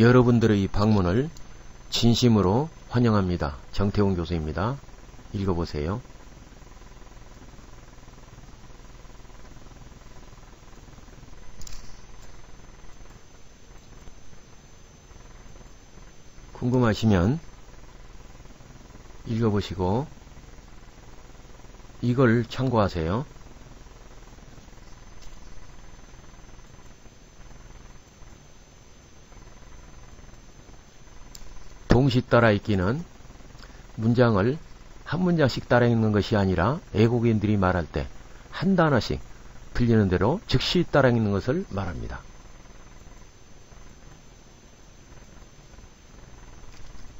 여러분들의 방문을 진심으로 환영합니다. 정태훈 교수입니다. 읽어보세요. 궁금하시면 읽어보시고 이걸 참고하세요. 동시 따라 읽기는 문장을 한 문장씩 따라 읽는 것이 아니라 외국인들이 말할 때 한 단어씩 들리는 대로 즉시 따라 읽는 것을 말합니다.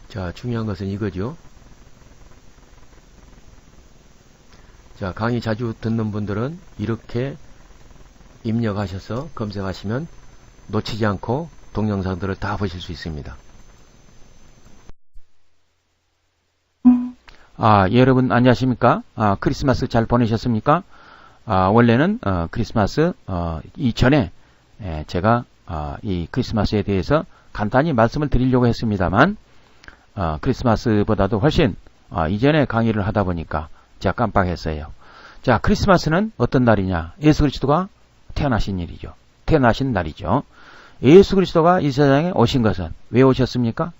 자, 중요한 것은 이거죠. 자, 강의 자주 듣는 분들은 이렇게 입력하셔서 검색하시면 놓치지 않고 동영상들을 다 보실 수 있습니다. 아, 여러분 안녕하십니까? 아, 크리스마스 잘 보내셨습니까? 아, 원래는 어, 크리스마스 어, 이전에 예, 제가 어, 이 크리스마스에 대해서 간단히 말씀을 드리려고 했습니다만 어, 크리스마스보다도 훨씬 어, 이전에 강의를 하다 보니까 제가 깜빡했어요. 자, 크리스마스는 어떤 날이냐? 예수 그리스도가 태어나신 일이죠. 태어나신 날이죠. 예수 그리스도가 이 세상에 오신 것은 왜 오셨습니까?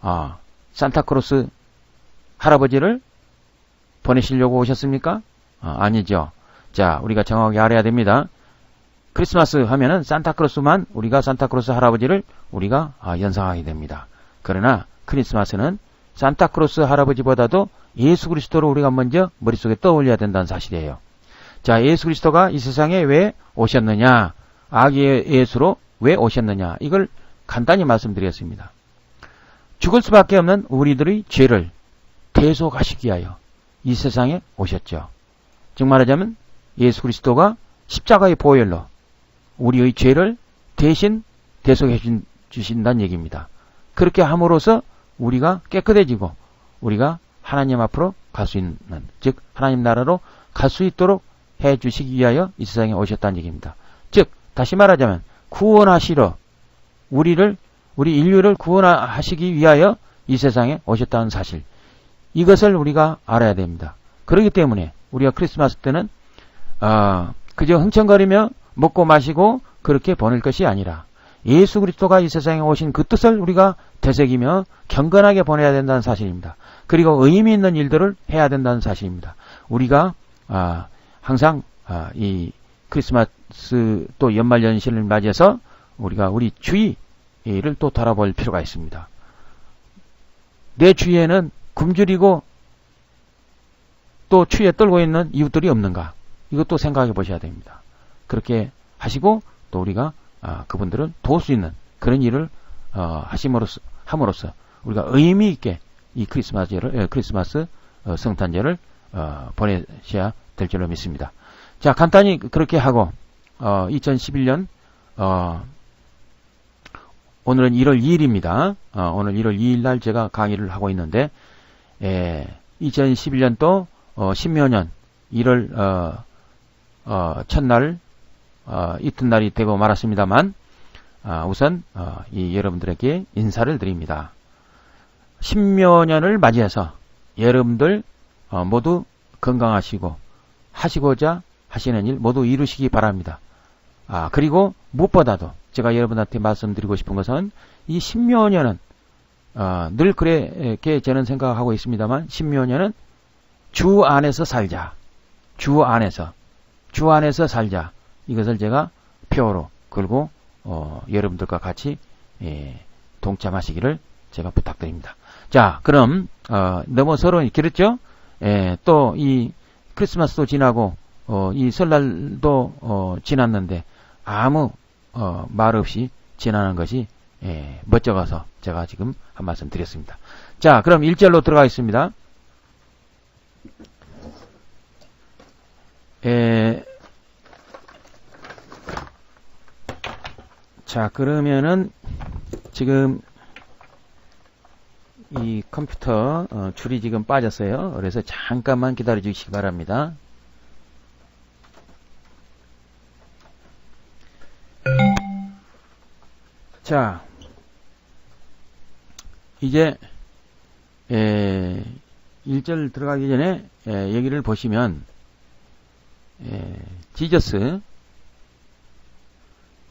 아, 산타크로스 할아버지를 보내시려고 오셨습니까? 어, 아니죠. 자, 우리가 정확하게 알아야 됩니다. 크리스마스 하면은 산타크로스만 우리가 산타크로스 할아버지를 우리가 아, 연상하게 됩니다. 그러나 크리스마스는 산타크로스 할아버지보다도 예수 그리스도를 우리가 먼저 머릿속에 떠올려야 된다는 사실이에요. 자, 예수 그리스도가 이 세상에 왜 오셨느냐? 아기 예수로 왜 오셨느냐? 이걸 간단히 말씀드렸습니다. 죽을 수밖에 없는 우리들의 죄를 대속하시기 위하여 이 세상에 오셨죠. 즉 말하자면 예수 그리스도가 십자가의 보혈로 우리의 죄를 대신 대속해 주신다는 얘기입니다. 그렇게 함으로써 우리가 깨끗해지고 우리가 하나님 앞으로 갈 수 있는 즉 하나님 나라로 갈 수 있도록 해 주시기 위하여 이 세상에 오셨다는 얘기입니다. 즉 다시 말하자면 구원하시러 우리를 우리 인류를 구원하시기 위하여 이 세상에 오셨다는 사실 이것을 우리가 알아야 됩니다. 그렇기 때문에 우리가 크리스마스 때는 어, 그저 흥청거리며 먹고 마시고 그렇게 보낼 것이 아니라 예수 그리스도가 이 세상에 오신 그 뜻을 우리가 되새기며 경건하게 보내야 된다는 사실입니다. 그리고 의미 있는 일들을 해야 된다는 사실입니다. 우리가 아, 항상 아, 이 크리스마스 또 연말 연시를 맞이해서 우리가 우리 주의를 또 돌아볼 필요가 있습니다. 내 주위에는 굶주리고 또 추위에 떨고 있는 이웃들이 없는가? 이것도 생각해 보셔야 됩니다. 그렇게 하시고 또 우리가 아, 그분들을 도울 수 있는 그런 일을 어, 하심으로써 함으로써 우리가 의미 있게 이 크리스마스를 예, 크리스마스 어, 성탄절을 어, 보내셔야 될 줄로 믿습니다. 자 간단히 그렇게 하고 2011년 어, 오늘은 1월 2일입니다. 어, 오늘 1월 2일 날 제가 강의를 하고 있는데 예, 2011년도 어, 신묘년 1월 어, 어, 첫날 어, 이튿날이 되고 말았습니다만 어, 우선 어, 이 여러분들에게 인사를 드립니다. 신묘년을 맞이해서 여러분들 어, 모두 건강하시고 하시고자 하시는 일 모두 이루시기 바랍니다. 아 그리고 무엇보다도 제가 여러분한테 말씀드리고 싶은 것은 이 신묘년은 어, 늘 그렇게 저는 생각하고 있습니다만 신묘년은 주 안에서 살자. 주 안에서 주 안에서 살자. 이것을 제가 표로 걸고 어, 여러분들과 같이 예, 동참하시기를 제가 부탁드립니다. 자, 그럼 어, 너무 서로 길었죠? 예, 또 이 크리스마스도 지나고 어, 이 설날도 어, 지났는데 아무 어, 말 없이 지나는 것이 예, 멋져가서 제가 지금 한 말씀 드렸습니다. 자, 그럼 1절로 들어가겠습니다. 에, 자, 그러면은 지금 이 컴퓨터 어, 줄이 지금 빠졌어요. 그래서 잠깐만 기다려 주시기 바랍니다. 자, 이제 에, 1절 들어가기 전에 에, 여기를 보시면 에, 지저스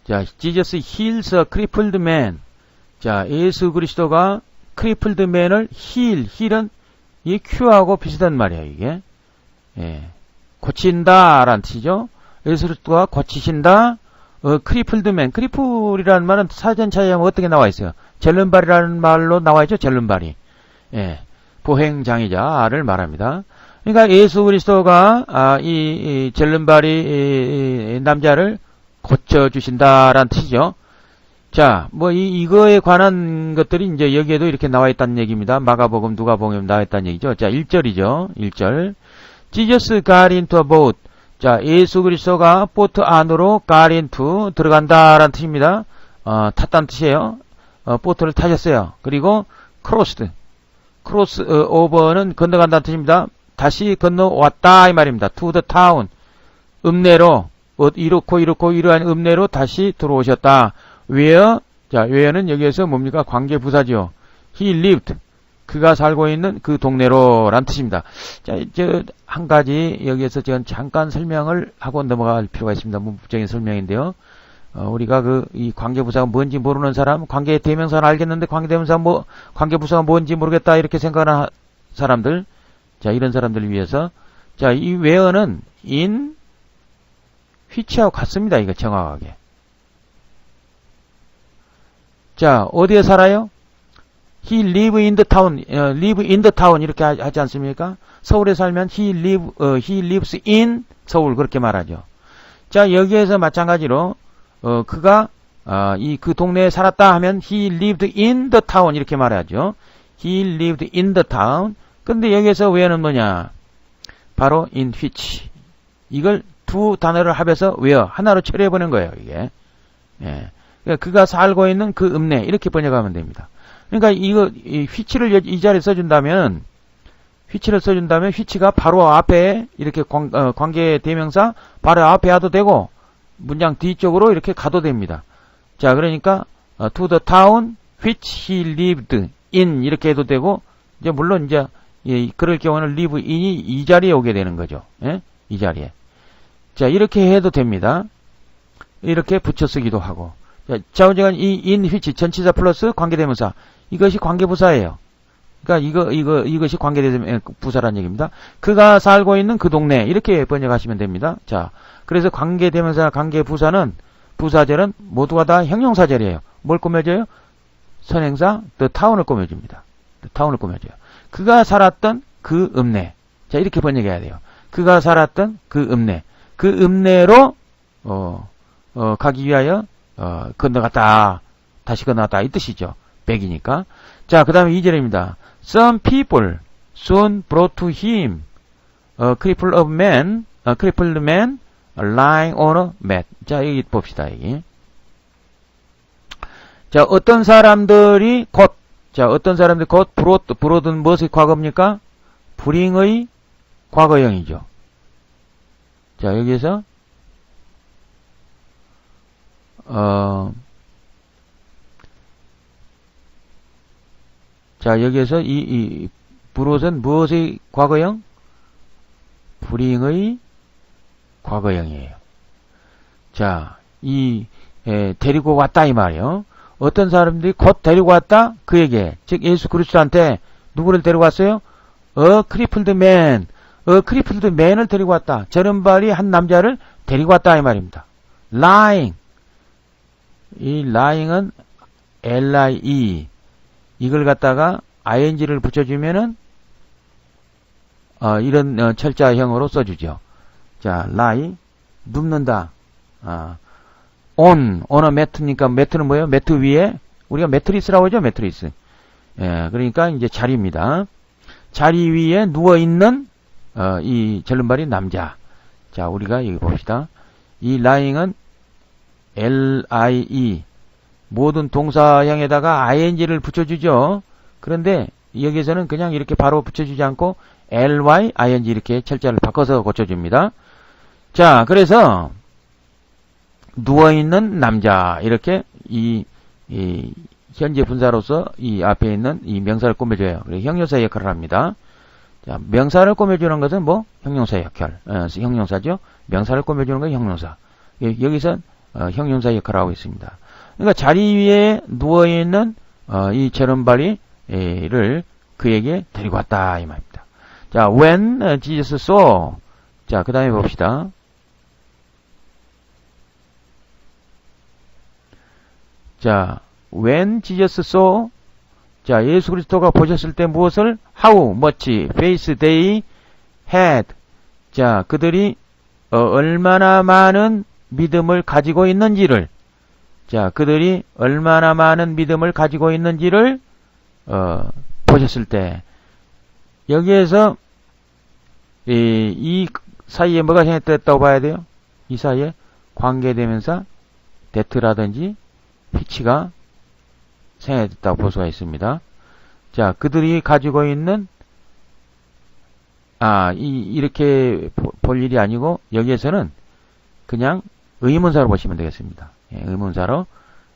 자, 지저스 힐스 어 크리플드 맨 자, 예수 그리스도가 크리플드 맨을 힐, 힐은 이 큐하고 비슷한 말이에요, 이게. 예. 고친다 라는 뜻이죠. 예수 그리스도가 고치신다. 어, 크리플드 맨, 크리플이라는 말은 사전 차이하면 어떻게 나와 있어요? 젤른발이라는 말로 나와 있죠, 젤른발이. 예. 보행장애자를 말합니다. 그러니까 예수 그리스도가, 아, 이, 이 젤른발이, 이, 이 남자를 고쳐주신다라는 뜻이죠. 자, 뭐, 이, 이거에 관한 것들이 이제 여기에도 이렇게 나와 있다는 얘기입니다. 마가복음, 누가복음 나와 있다는 얘기죠. 자, 1절이죠. 1절. Jesus got into boat. 자, 예수 그리스도가 보트 안으로 got into 들어간다라는 뜻입니다. 어, 탔다는 뜻이에요. 어, 보트를 타셨어요. 그리고 crossed. cross 어, over는 건너간다는 뜻입니다. 다시 건너왔다 이 말입니다. the town. 읍내로 어, 이렇고 이렇고 이러한 읍내로 다시 들어오셨다. where 자, where는 여기에서 뭡니까? 관계 부사죠. he lived. 그가 살고 있는 그 동네로 란 뜻입니다. 자, 저, 한 가지 여기에서 저는 잠깐 설명을 하고 넘어갈 필요가 있습니다. 문법적인 설명인데요. 어, 우리가 그, 이 관계부사가 뭔지 모르는 사람, 관계 대명사는 알겠는데 관계대명사 뭐, 관계부사가 뭔지 모르겠다 이렇게 생각하는 사람들, 자, 이런 사람들을 위해서, 자, 이 where는 in, which하고 같습니다. 이거 정확하게. 자, 어디에 살아요? He live in the town, 어, live in the town 이렇게 하, 하지 않습니까? 서울에 살면 he live, 어, he lives in 서울 그렇게 말하죠. 자 여기에서 마찬가지로 어, 그가 어, 이그 동네에 살았다 하면 he lived in the town 이렇게 말하죠. He lived in the town. 근데 여기에서 왜는 뭐냐? 바로 in which 이걸 두 단어를 합해서 where 하나로 처리해 보는 거예요. 이게 예. 그러니까 그가 살고 있는 그 읍내 이렇게 번역하면 됩니다. 그러니까 이거 이 휘치를 이 자리에 써준다면 휘치를 써준다면 휘치가 바로 앞에 이렇게 관, 어, 관계 대명사 바로 앞에 와도 되고 문장 뒤쪽으로 이렇게 가도 됩니다. 자 그러니까 어, to the town which he lived in 이렇게 해도 되고 이제 물론 이제 예, 그럴 경우는 live in이 이 자리에 오게 되는 거죠. 예? 이 자리에. 자 이렇게 해도 됩니다. 이렇게 붙여 쓰기도 하고. 자, 자원지간 이 in which 전치사 플러스 관계대명사 이것이 관계부사예요. 그러니까 이거 이거 이것이 관계부사라는 얘기입니다. 그가 살고 있는 그 동네 이렇게 번역하시면 됩니다. 자, 그래서 관계대명사 관계 부사는 부사절은 모두가 다 형용사절이에요. 뭘 꾸며줘요? 선행사 the town을 꾸며줍니다. town을 꾸며줘요. 그가 살았던 그 읍내. 자, 이렇게 번역해야 돼요. 그가 살았던 그 읍내. 그 읍내로 어, 어, 가기 위하여 어, 건너갔다. 다시 건너갔다. 이 뜻이죠. 백이니까. 자, 그 다음에 2절입니다. Some people soon brought to him a cripple of man, a crippled man lying on a mat. 자, 여기 봅시다, 여기. 자, 어떤 사람들이 곧, 자, 어떤 사람들이 곧 brought, brought은 무엇의 과거입니까? 불잉의 과거형이죠. 자, 여기에서, 어, 자, 여기에서 이, 이, 브롯은 무엇의 과거형? 불잉의 과거형이에요. 자, 이, 에, 데리고 왔다, 이 말이요. 어떤 사람들이 곧 데리고 왔다? 그에게. 즉, 예수 그리스도한테 누구를 데리고 왔어요? 어, 크리플드 맨. 어, 크리플드 맨을 데리고 왔다. 저른발이 한 남자를 데리고 왔다, 이 말입니다. lying. 이 lying은 L-I-E. 이걸 갖다가 ing를 붙여주면은 어, 이런 어, 철자형으로 써주죠. 자, lie 눕는다. 아, on on a mat니까 매트는 뭐예요? 매트 위에 우리가 매트리스라고 하죠. 매트리스. 예, 그러니까 이제 자리입니다. 자리 위에 누워 있는 어, 이 절름발이 남자. 자, 우리가 여기 봅시다. 이 lying은 L-I-E 모든 동사형에다가 ing를 붙여주죠. 그런데 여기서는 그냥 이렇게 바로 붙여주지 않고 ly, ing 이렇게 철자를 바꿔서 고쳐줍니다. 자, 그래서 누워있는 남자 이렇게 이, 이 현재 분사로서 이 앞에 있는 이 명사를 꾸며줘요. 그래서 형용사 역할을 합니다. 자, 명사를 꾸며주는 것은 뭐? 형용사 역할. 어, 형용사죠. 명사를 꾸며주는 건 형용사. 예, 여기서 어, 형용사 역할을 하고 있습니다. 그러니까 자리 위에 누워있는 어, 이 제른바리를 그에게 데리고 왔다 이 말입니다. 자, when Jesus saw. 자, 그 다음에 봅시다. 자, when Jesus saw. 자, 예수 그리스도가 보셨을 때 무엇을? How much faith they had. 자, 그들이 어, 얼마나 많은 믿음을 가지고 있는지를 자, 그들이 얼마나 많은 믿음을 가지고 있는지를 어, 보셨을 때 여기에서 이, 이 사이에 뭐가 생겼다고 봐야 돼요? 이 사이에 관계되면서 데트라든지 피치가 생겼다고 볼 수가 있습니다. 자, 그들이 가지고 있는 아, 이, 이렇게 볼 일이 아니고 여기에서는 그냥 의문사로 보시면 되겠습니다. 예, 의문사로.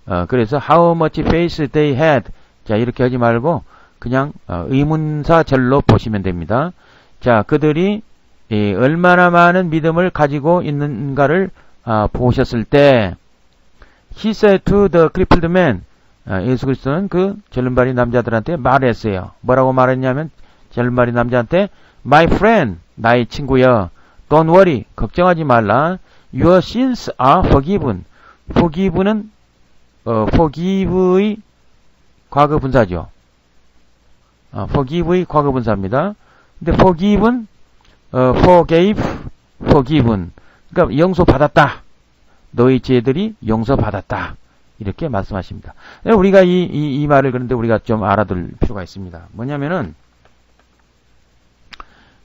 어, 그래서 how much face they had 자, 이렇게 하지 말고 그냥 어, 의문사 절로 보시면 됩니다. 자, 그들이 예, 얼마나 많은 믿음을 가지고 있는가를 아, 보셨을 때 He said to the crippled man 아, 예수 그리스도는 그 절름발이 남자들한테 말했어요. 뭐라고 말했냐면 절름발이 남자한테 My friend, 나의 친구여, don't worry, 걱정하지 말라. Your sins are forgiven. Forgiven은 어, forgive의 과거 분사죠. 어, forgive의 과거 분사입니다. 근데 forgiven 어, forgave, forgiven. 그러니까 용서 받았다. 너희 죄들이 용서 받았다. 이렇게 말씀하십니다. 우리가 이, 이, 이 말을 그런데 우리가 좀 알아둘 필요가 있습니다. 뭐냐면은,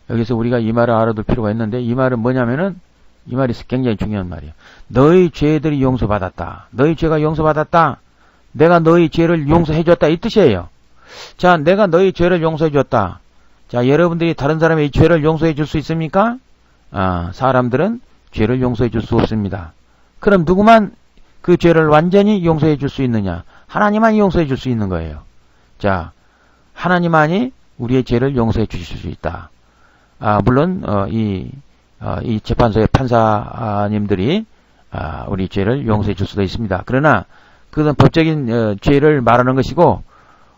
여기서 우리가 이 말을 알아둘 필요가 있는데, 이 말은 뭐냐면은, 이 말이 굉장히 중요한 말이에요. 너희 죄들이 용서받았다. 너희 죄가 용서받았다. 내가 너희 죄를 용서해줬다. 이 뜻이에요. 자, 내가 너희 죄를 용서해줬다. 자, 여러분들이 다른 사람의 죄를 용서해 줄 수 있습니까? 아, 사람들은 죄를 용서해 줄 수 없습니다. 그럼 누구만 그 죄를 완전히 용서해 줄 수 있느냐? 하나님만이 용서해 줄 수 있는 거예요. 자, 하나님만이 우리의 죄를 용서해 주실 수 있다. 아, 물론 어, 이, 어, 이 재판소의 판사님들이 아, 우리 죄를 용서해 줄 수도 있습니다. 그러나 그것은 법적인 어, 죄를 말하는 것이고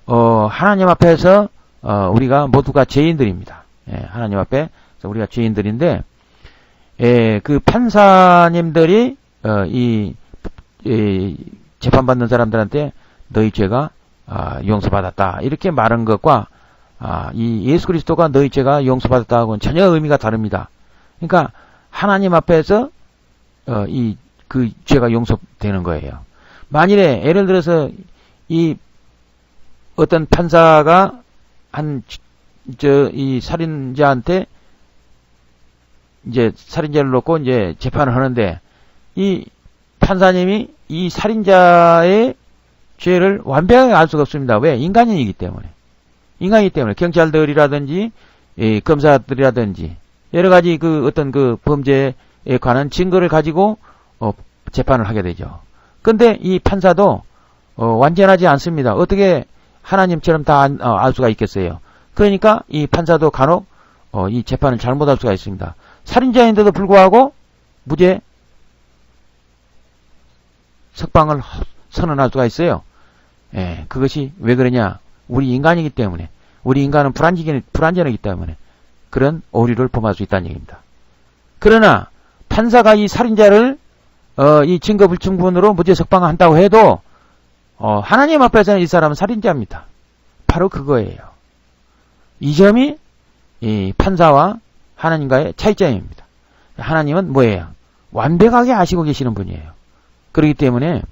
어, 하나님 앞에서 어, 우리가 모두가 죄인들입니다. 예, 하나님 앞에 우리가 죄인들인데 예, 그 판사님들이 어, 이, 이, 재판받는 사람들한테 너희 죄가 아, 용서받았다 이렇게 말한 것과 아, 이 예수 그리스도가 너희 죄가 용서받았다고는 전혀 의미가 다릅니다. 그러니까 하나님 앞에서 어, 이 그 죄가 용서되는 거예요. 만일에 예를 들어서 이 어떤 판사가 한, 저, 이 살인자한테 이제 살인자를 놓고 이제 재판을 하는데 이 판사님이 이 살인자의 죄를 완벽하게 알 수가 없습니다. 왜? 인간이기 때문에. 인간이기 때문에 경찰들이라든지 예, 검사들이라든지 여러 가지 그 어떤 그 범죄에 관한 증거를 가지고 어, 재판을 하게 되죠. 근데 이 판사도 어, 완전하지 않습니다. 어떻게 하나님처럼 다알 어, 수가 있겠어요. 그러니까 이 판사도 간혹 어, 이 재판을 잘못할 수가 있습니다. 살인자인데도 불구하고 무죄 석방을 선언할 수가 있어요. 예, 그것이 왜 그러냐? 우리 인간이기 때문에 우리 인간은 불안지기, 불안전하기 때문에 그런 오류를 범할 수 있다는 얘기입니다. 그러나 판사가 이 살인자를 어, 이 증거 불충분으로 무죄 석방한다고 해도 어, 하나님 앞에서는 이 사람은 살인자입니다. 바로 그거예요. 이 점이 이 판사와 하나님과의 차이점입니다. 하나님은 뭐예요? 완벽하게 아시고 계시는 분이에요. 그렇기 때문에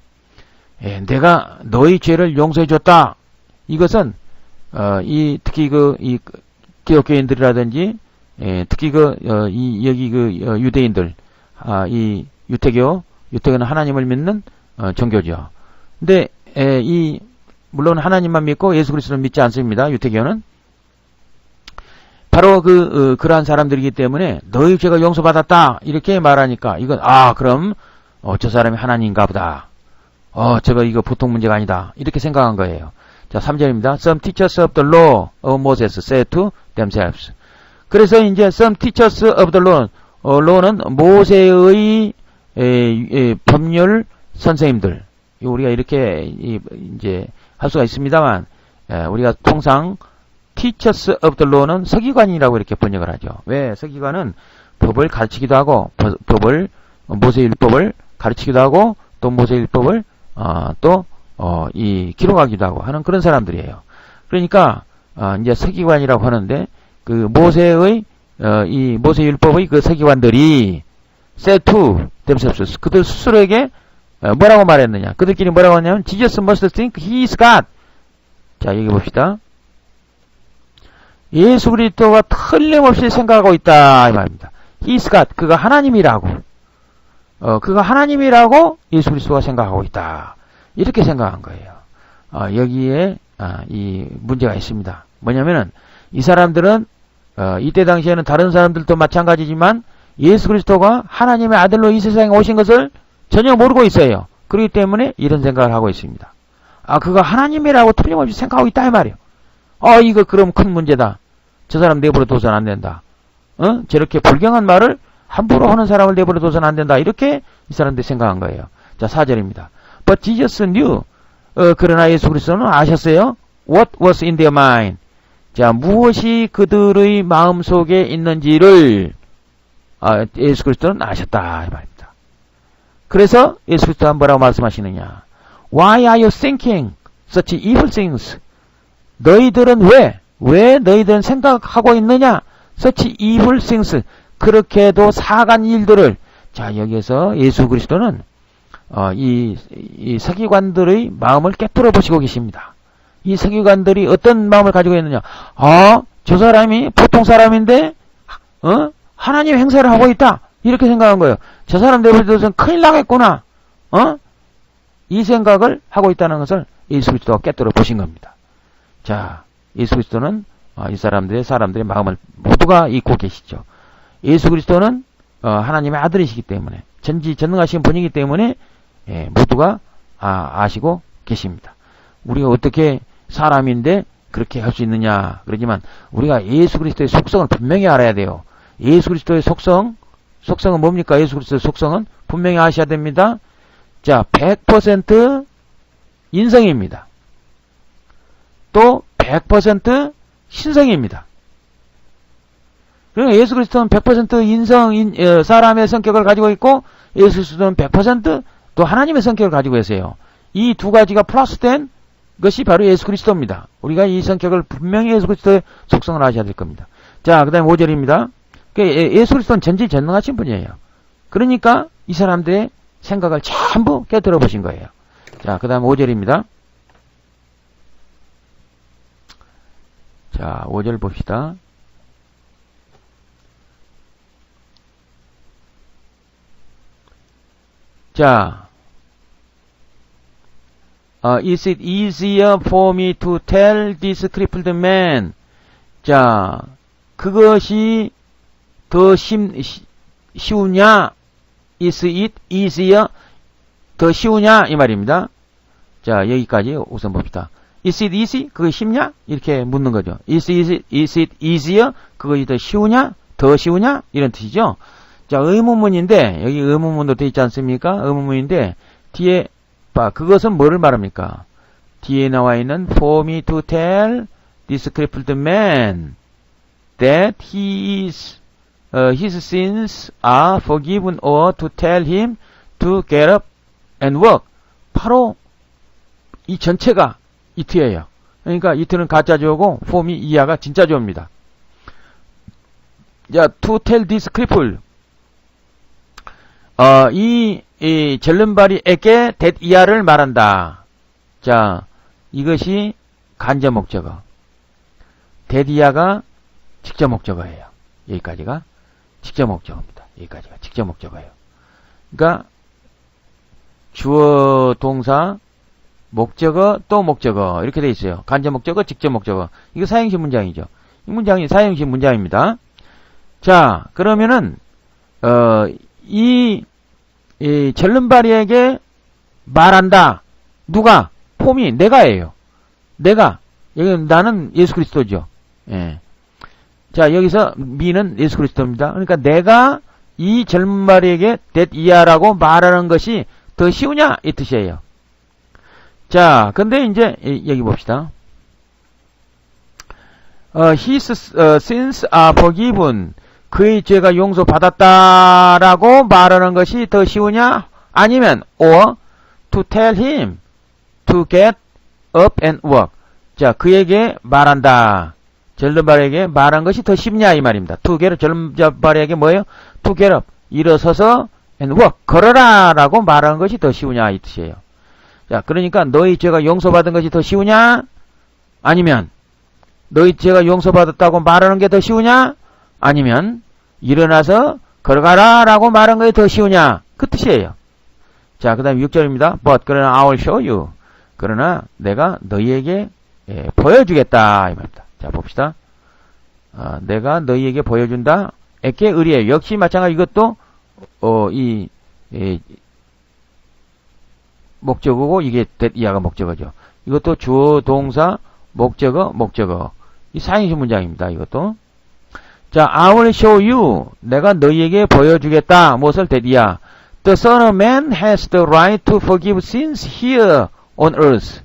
예, 내가 너희 죄를 용서해 줬다. 이것은 어, 이 특히 그 이 기독교인들이라든지 예, 특히 그이 어, 여기 그 어, 유대인들 아, 이 유태교 유태교는 하나님을 믿는 어, 종교죠. 근데 에, 이 물론 하나님만 믿고 예수 그리스도를 믿지 않습니다. 유태교는 바로 그 어, 그러한 사람들이기 때문에 너희 죄가 용서받았다 이렇게 말하니까 이건 아 그럼 어, 저 사람이 하나님인가 보다 어, 저거 이거 보통 문제가 아니다. 이렇게 생각한 거예요. 자, 3절입니다. Some teachers of the law of Moses said to themselves. 그래서 이제 some teachers of the law, 어, law는 모세의 에, 에, 법률 선생님들. 우리가 이렇게 이, 이제 할 수가 있습니다만 에, 우리가 통상 teachers of the law는 서기관이라고 이렇게 번역을 하죠. 왜? 서기관은 법을 가르치기도 하고 법, 법을 모세율법을 가르치기도 하고 또 모세율법을 어, 또 어, 이 기록하기도 하고 하는 그런 사람들이에요. 그러니까 어, 이제 서기관이라고 하는데 그 모세의 어, 이 모세 율법의 그 서기관들이 세투 themselves 그들 스스로에게 어, 뭐라고 말했느냐? 그들끼리 뭐라고 하냐면 Jesus must think he is God. 자 여기 봅시다. 예수 그리스도가 틀림없이 생각하고 있다 이 말입니다. He is God. 그가 하나님이라고. 어, 그가 하나님이라고 예수 그리스도가 생각하고 있다. 이렇게 생각한 거예요. 어, 여기에 아, 이 문제가 있습니다. 뭐냐면은 이 사람들은 어, 이때 당시에는 다른 사람들도 마찬가지지만 예수 그리스도가 하나님의 아들로 이 세상에 오신 것을 전혀 모르고 있어요. 그렇기 때문에 이런 생각을 하고 있습니다. 아, 그가 하나님이라고 틀림없이 생각하고 있다 이 말이에요. 아, 이거 그럼 큰 문제다. 저 사람 내버려 둬서는 안 된다. 어? 저렇게 불경한 말을 함부로 하는 사람을 내버려 둬서는 안 된다. 이렇게 이 사람들이 생각한 거예요. 자, 4절입니다. But Jesus knew. 어, 그러나 예수 그리스도는 아셨어요. What was in their mind. 자, 무엇이 그들의 마음 속에 있는지를 아, 예수 그리스도는 아셨다 이 말입니다. 그래서 예수 그리스도가 뭐라고 말씀하시느냐? Why are you thinking such evil things? 너희들은 왜, 왜 너희들은 생각하고 있느냐? such evil things. 그렇게도 사간 일들을 자 여기에서 예수 그리스도는 어, 이, 이 서기관들의 마음을 깨뜨려 보시고 계십니다. 이 서기관들이 어떤 마음을 가지고 있느냐? 아, 저 사람이 보통 사람인데, 어? 하나님 행사를 하고 있다. 이렇게 생각한 거예요. 저 사람 내버려둬서는 큰일 나겠구나. 어? 이 생각을 하고 있다는 것을 예수 그리스도가 깨뜨려 보신 겁니다. 자, 예수 그리스도는 어, 이 사람들의 사람들의 마음을 모두가 잊고 계시죠. 예수 그리스도는 어, 하나님의 아들이시기 때문에 전지 전능하신 분이기 때문에 예, 모두가 아, 시고 계십니다. 우리가 어떻게 사람인데 그렇게 할 수 있느냐 그러지만 우리가 예수 그리스도의 속성을 분명히 알아야 돼요. 예수 그리스도의 속성 속성은 뭡니까? 예수 그리스도의 속성은 분명히 아셔야 됩니다. 자, 100% 인성입니다. 또 100% 신성입니다. 그러니까 예수 그리스도는 100% 인성, 인, 어, 사람의 성격을 가지고 있고 예수 그리스도는 100% 또 하나님의 성격을 가지고 계세요. 이 두 가지가 플러스된 것이 바로 예수 그리스도입니다. 우리가 이 성격을 분명히 예수 그리스도의 속성을 아셔야 될 겁니다. 자, 그 다음에 5절입니다. 예수 그리스도는 전지전능하신 분이에요. 그러니까 이 사람들의 생각을 전부 깨뜨려 보신 거예요. 자, 그 다음 5절입니다. 자, 5절 봅시다. 자, uh, is it easier for me to tell this crippled man? 자, 그것이 더 심, 쉬우냐? Is it easier? 더 쉬우냐? 이 말입니다. 자, 여기까지 우선 봅시다. Is it easy? 그거 쉽냐? 이렇게 묻는 거죠. Is it, is it easier? 그것이 더 쉬우냐? 더 쉬우냐? 이런 뜻이죠. 자, 의문문인데, 여기 의문문도 돼 있지 않습니까? 의문문인데, 뒤에, 봐, 그것은 뭐를 말합니까? 뒤에 나와 있는 for me to tell this crippled man that he is, uh, his sins are forgiven or to tell him to get up and work. 바로 이 전체가 이트예요. 그러니까 이트는 가짜조고 form이 이하가 진짜조입니다. 자, to tell this cripple 어, 이, 이 절름발이에게 댓이하를 말한다. 자, 이것이 간접 목적어. 댓이하가 직접 목적어예요. 여기까지가 직접 목적어입니다. 여기까지가 직접 목적어예요. 그러니까 주어, 동사, 목적어, 또 목적어 이렇게 돼 있어요. 간접 목적어, 직접 목적어. 이거 사형식 문장이죠. 이 문장이 사형식 문장입니다. 자, 그러면은 어, 이, 이 절름발이에게 말한다. 누가? 폼이 내가예요. 내가. 여기 나는 예수 그리스도죠. 예. 자, 여기서 미는 예수 그리스도입니다. 그러니까 내가 이 젊은 말에게 데이야라고 말하는 것이 더 쉬우냐 이 뜻이에요. 자, 근데 이제 여기 봅시다. 어, his uh, sins are forgiven. 그의 죄가 용서받았다라고 말하는 것이 더 쉬우냐? 아니면 or to tell him to get up and walk. 자, 그에게 말한다. 젊은발에게 말한 것이 더 쉽냐 이 말입니다. to get up, 젊은발에게 뭐예요? to get up. 일어서서 and walk. 걸어라 라고 말하는 것이 더 쉬우냐 이 뜻이에요. 자, 그러니까 너희 죄가 용서받은 것이 더 쉬우냐? 아니면 너희 죄가 용서받았다고 말하는 게 더 쉬우냐? 아니면 일어나서 걸어가라 라고 말하는 게더 쉬우냐? 그 뜻이에요. 자, 그 다음에 6절입니다. But 그러나 I will show you. 그러나 내가 너희에게 예, 보여주겠다. 이 말입니다. 자, 봅시다. 어, 내가 너희에게 보여준다. 에게 의리에 역시 마찬가지 이것도 어, 이, 이 목적어고 이게 이하가 목적어죠. 이것도 주어, 동사, 목적어, 목적어. 이 사행시 문장입니다. 이것도. 자, I will show you. 내가 너희에게 보여주겠다. 무엇을 대디야. The Son of Man has the right to forgive sins here on earth.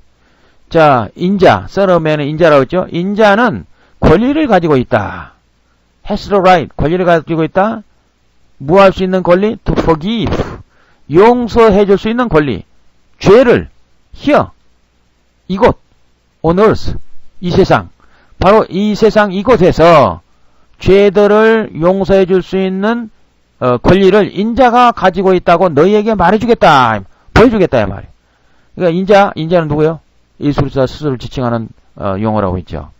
자, 인자. Son of Man은 인자라고 했죠. 인자는 권리를 가지고 있다. has the right. 권리를 가지고 있다. 뭐할수 있는 권리? To forgive. 용서해 줄 수 있는 권리. 죄를 here. 이곳. on earth. 이 세상. 바로 이 세상 이곳에서 죄들을 용서해 줄 수 있는 어, 권리를 인자가 가지고 있다고 너희에게 말해주겠다. 보여주겠다. 이 말이에요. 그러니까 인자, 인자는 누구요? 예수 그리스도 스스로를 지칭하는 어, 용어라고 있죠.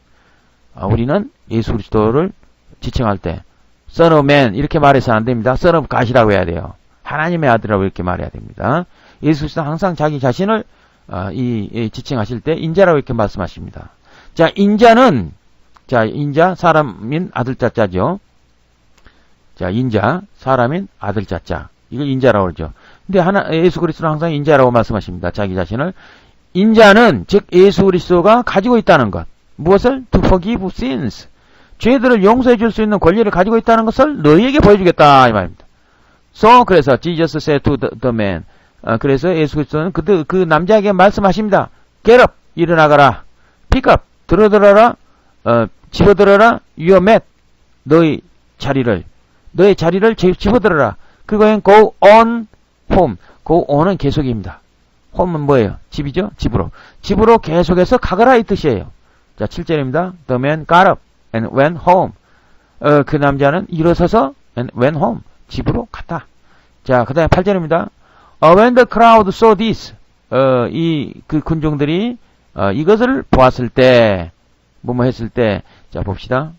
어, 우리는 예수 그리스도를 지칭할 때 Son of Man 이렇게 말해서는 안 됩니다. Son of God이라고 해야 돼요. 하나님의 아들이라고 이렇게 말해야 됩니다. 예수 그리스도 항상 자기 자신을 어, 이, 이 지칭하실 때 인자라고 이렇게 말씀하십니다. 자, 인자는, 자, 인자, 사람인 아들 자자죠. 자, 인자, 사람인 아들 자자. 이걸 인자라고 그러죠. 근데 하나, 예수 그리스도는 항상 인자라고 말씀하십니다. 자기 자신을. 인자는, 즉, 예수 그리스도가 가지고 있다는 것. 무엇을? To forgive sins. 죄들을 용서해 줄 수 있는 권리를 가지고 있다는 것을 너희에게 보여주겠다. 이 말입니다. So, 그래서, Jesus said to the, the man. 어, 그래서 예수 그리스도는 그, 그 남자에게 말씀하십니다. Get up. 일어나가라. Pick up. 들어들어라, 어, 집어들어라, mat, 너의 자리를, 너의 자리를 집어들어라. 그거엔 go on home. go on은 계속입니다. home은 뭐예요? 집이죠? 집으로. 집으로 계속해서 가거라 이 뜻이에요. 자, 7절입니다. The man got up and went home. 어, 그 남자는 일어서서 and went home. 집으로 갔다. 자, 그 다음에 8절입니다. Uh, when the crowd saw this, 어, 이, 그 군종들이 어, 이것을 보았을 때, 뭐뭐 했을 때, 자, 봅시다.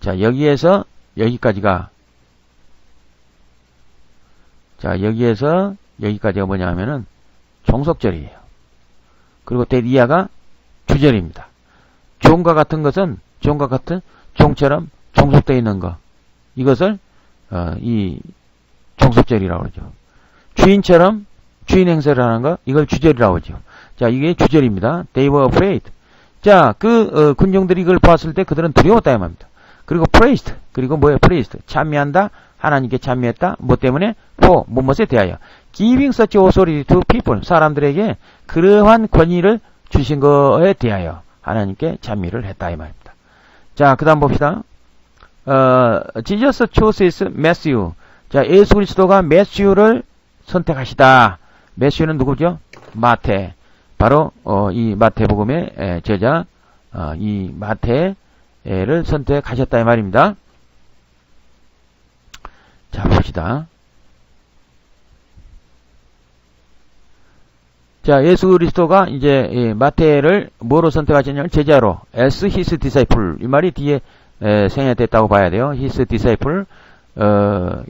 자, 여기에서 여기까지가, 자, 여기에서 여기까지가 뭐냐 하면은 종속절이에요. 그리고 데리아가 주절입니다. 종과 같은 것은 종과 같은 종처럼 종속되어 있는 거. 이것을 어, 이 종속절이라고 그러죠. 주인처럼 주인 행세를 하는 거 이걸 주절이라고 하죠. 자, 이게 주절입니다. They were afraid. 자, 그 어, 군종들이 이걸 봤을 때 그들은 두려웠다 이 말입니다. 그리고 praised. 그리고 뭐예요? praised. 찬미한다. 하나님께 찬미했다. 뭐 때문에? for 무엇에 대하여. giving such authority to people. 사람들에게 그러한 권위를 주신 거에 대하여 하나님께 찬미를 했다 이 말입니다. 자, 그다음 봅시다. 어, Jesus chooses Matthew. 자, 예수 그리스도가 매스유를 선택하시다. 매스유는 누구죠? 마태. 바로 어, 이 마태복음의 제자 어, 이 마태를 선택하셨다 이 말입니다. 자 봅시다. 자 예수 그리스도가 이제 마태를 뭐로 선택하셨냐면 제자로 as his disciple 이 말이 뒤에 생략됐다고 봐야 돼요. his disciple 어,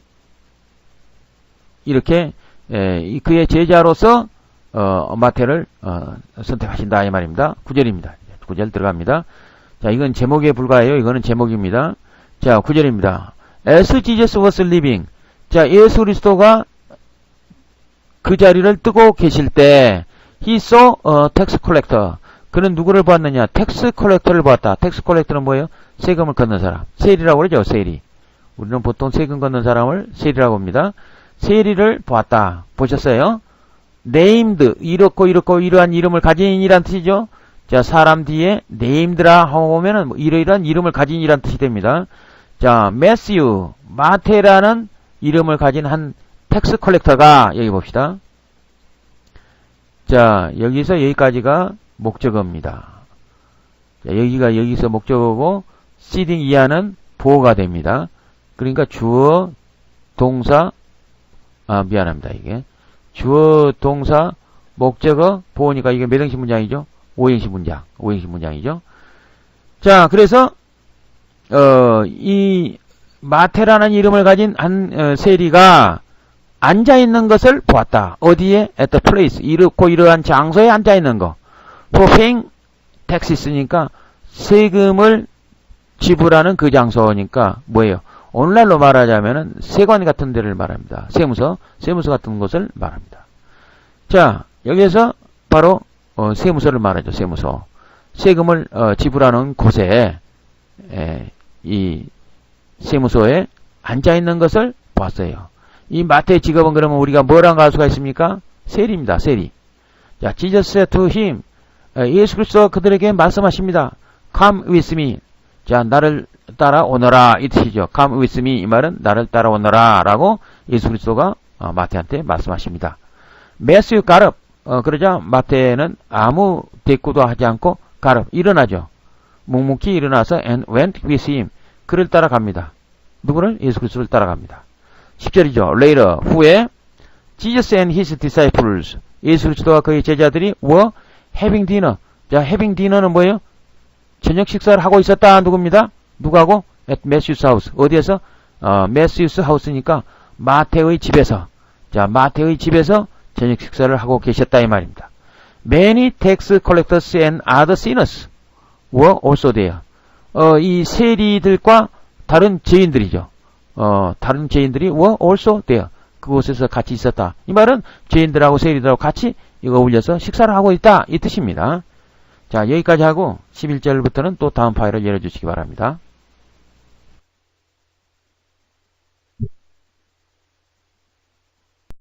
이렇게 그의 제자로서 어, 마태를 어, 선택하신다 이 말입니다. 구절입니다. 구절 들어갑니다. 자, 이건 제목에 불과해요. 이거는 제목입니다. 자, 구절입니다. As Jesus was living. 자, 예수 그리스도가 그 자리를 뜨고 계실 때 he saw a tax collector. 그는 누구를 보았느냐? 텍스 컬렉터를 보았다. 텍스 컬렉터는 뭐예요? 세금을 걷는 사람. 세리라고 그러죠. 세리. 우리는 보통 세금 걷는 사람을 세리라고 합니다. 세리를 보았다. 보셨어요? Named 이렇고 이렇고 이러한 이름을 가진 이란 뜻이죠. 자 사람 뒤에 named라 하고 보면은 뭐 이러이러한 이름을 가진 이란 뜻이 됩니다. 자 매스유 마테라는 이름을 가진 한 텍스 컬렉터가 여기 봅시다. 자 여기서 여기까지가 목적어입니다. 자, 여기가 여기서 목적어고 시딩 이하는 보호가 됩니다. 그러니까 주어 동사 아 미안합니다 이게 주어 동사 목적어 보호니까 이게 몇 형식 문장이죠? 5형식 문장 5형식 문장이죠. 자 그래서 어, 이 마테라는 이름을 가진 한 어, 세리가 앉아 있는 것을 보았다. 어디에? at the place. 이렇고 이러한 장소에 앉아 있는 거. for paying taxes니까 세금을 지불하는 그 장소니까 뭐예요? 오늘날로 말하자면은 세관 같은 데를 말합니다. 세무서, 세무서 같은 곳을 말합니다. 자, 여기에서 바로 어, 세무서를 말하죠. 세무서. 세금을 어, 지불하는 곳에 에, 이 세무소에 앉아 있는 것을 봤어요. 이 마태의 직업은 그러면 우리가 뭐랑 갈 수가 있습니까? 세리입니다. 세리. 자, said to him. 예수 그리스도 그들에게 말씀하십니다. Come with me. 자, 나를 따라 오너라 이 뜻이죠. Come with me 이 말은 나를 따라 오너라 라고 예수 그리스도가 어, 마태한테 말씀하십니다. 매스유 가릅 어, 그러자 마태는 아무 대꾸도 하지 않고 가릅 일어나죠. 묵묵히 일어나서 and went with him 그를 따라갑니다. 누구를? 예수 그리스도를 따라갑니다. 10절이죠. later 후에 Jesus and his disciples 예수 그리스도와 그의 제자들이 were having dinner 자 having dinner는 뭐예요? 저녁 식사를 하고 있었다 누굽니다? At Matthew's house 어디에서? 어, Matthew's house니까 마태의 집에서 자 마태의 집에서 저녁 식사를 하고 계셨다 이 말입니다. Many tax collectors and other sinners were also there. 어, 이 세리들과 다른 죄인들이죠. 어, 다른 죄인들이 were also there. 그곳에서 같이 있었다. 이 말은 죄인들하고 세리들하고 같이 이거 올려서 식사를 하고 있다. 이 뜻입니다. 자, 여기까지 하고 11절부터는 또 다음 파일을 열어주시기 바랍니다.